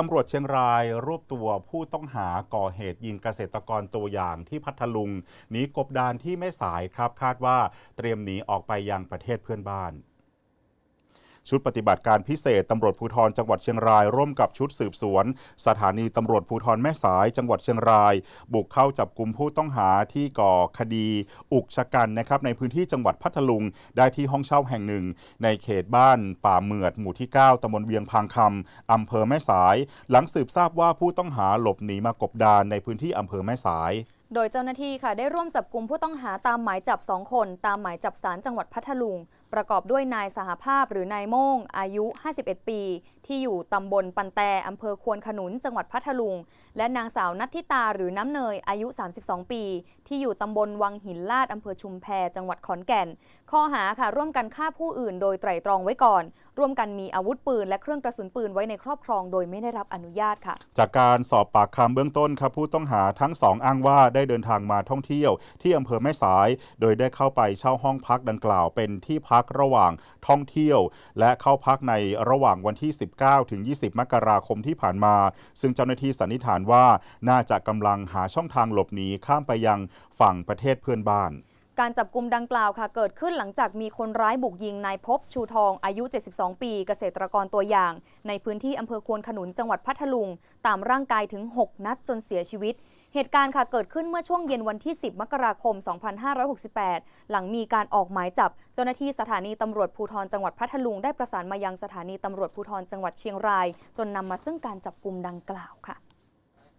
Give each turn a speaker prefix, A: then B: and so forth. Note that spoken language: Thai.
A: ตำรวจเชียงรายรวบตัวผู้ต้องหาก่อเหตุยิงเกษตรกรตัวอย่างที่พัทลุงหนีกบดานที่แม่สายครับคาดว่าเตรียมหนีออกไปยังประเทศเพื่อนบ้าน ชุดปฏิบัติการพิเศษตำรวจภูธรจังหวัดเชียงราย ร่วมกับชุดสืบสวน สถานีตำรวจภูธรแม่สาย จังหวัดเชียงราย บุกเข้าจับกลุ่มผู้ต้องหาที่ก่อคดี อุกชะกันนะครับในพื้นที่จังหวัดพัทลุง ได้ที่ห้องเช่าแห่งหนึ่ง ในเขตบ้านป่าเหมือดหมู่ที่ 9ตำบลเวียงพางคำอำเภอแม่สาย หลังสืบทราบว่าผู้ต้องหาหลบหนีมากบดานในพื้นที่อำเภอแม่สาย
B: โดยเจ้าหน้าที่ค่ะได้ร่วมจับกลุ่มผู้ต้องหาตามหมายจับ 2 คน ตามหมายจับสารจังหวัดพัทลุง ประกอบด้วยนายสหภาพหรือนายโม่ง อายุ 51 ปี ที่อยู่ตำบลปันแตอำเภอควนขนุนจังหวัดพัทลุง และนางสาวนัทธิตาหรือน้ำเนยอายุ 32 ปี ที่อยู่ตำบลวังหินลาดอำเภอชุมแพจังหวัดขอนแก่น ข้อหาค่ะร่วมกันฆ่าผู้อื่นโดยไตร่ตรองไว้ก่อน ร่วมกันมีอาวุธปืน และเครื่องกระสุนปืนไว้ในครอบครองโดยไม่ได้รับอนุญาตค่ะ
A: จากการสอบปากคำเบื้องต้นครับผู้ต้องหาทั้งสองอ้างว่าได้เดินทางมาท่องเที่ยว ที่อำเภอแม่สาย โดยได้เข้าไปเช่าห้องพักดังกล่าวเป็นที่พักกระหว่างท่องเที่ยว และเข้าพักในระหว่างวันที่ 19 ถึง 20 มกราคมที่ผ่านมา ซึ่งเจ้าหน้าที่สันนิษฐานว่าน่าจะกำลังหาช่องทางหลบหนีข้ามไปยังฝั่งประเทศเพื่อนบ้าน
B: การจับกลุ่มดังกล่าวค่ะเกิดขึ้นหลังจากมีคนร้ายบุกยิงนายพบชูทองอายุ 72 ปี เกษตรกรตัวอย่าง ในพื้นที่อำเภอควนขนุนจังหวัดพัทลุง ตามร่างกายถึง 6 นัดจนเสียชีวิตเหตุการณ์ค่ะเกิดขึ้นเมื่อช่วงเย็นวันที่ 10 มกราคม 2568 หลังมีการออกหมายจับ เจ้าหน้าที่สถานีตำรวจภูธรจังหวัดพัทลุงได้ประสานมายังสถานีตำรวจภูธรจังหวัดเชียงราย จนนำมาซึ่งการจับกลุ่มดังกล่าวค่ะ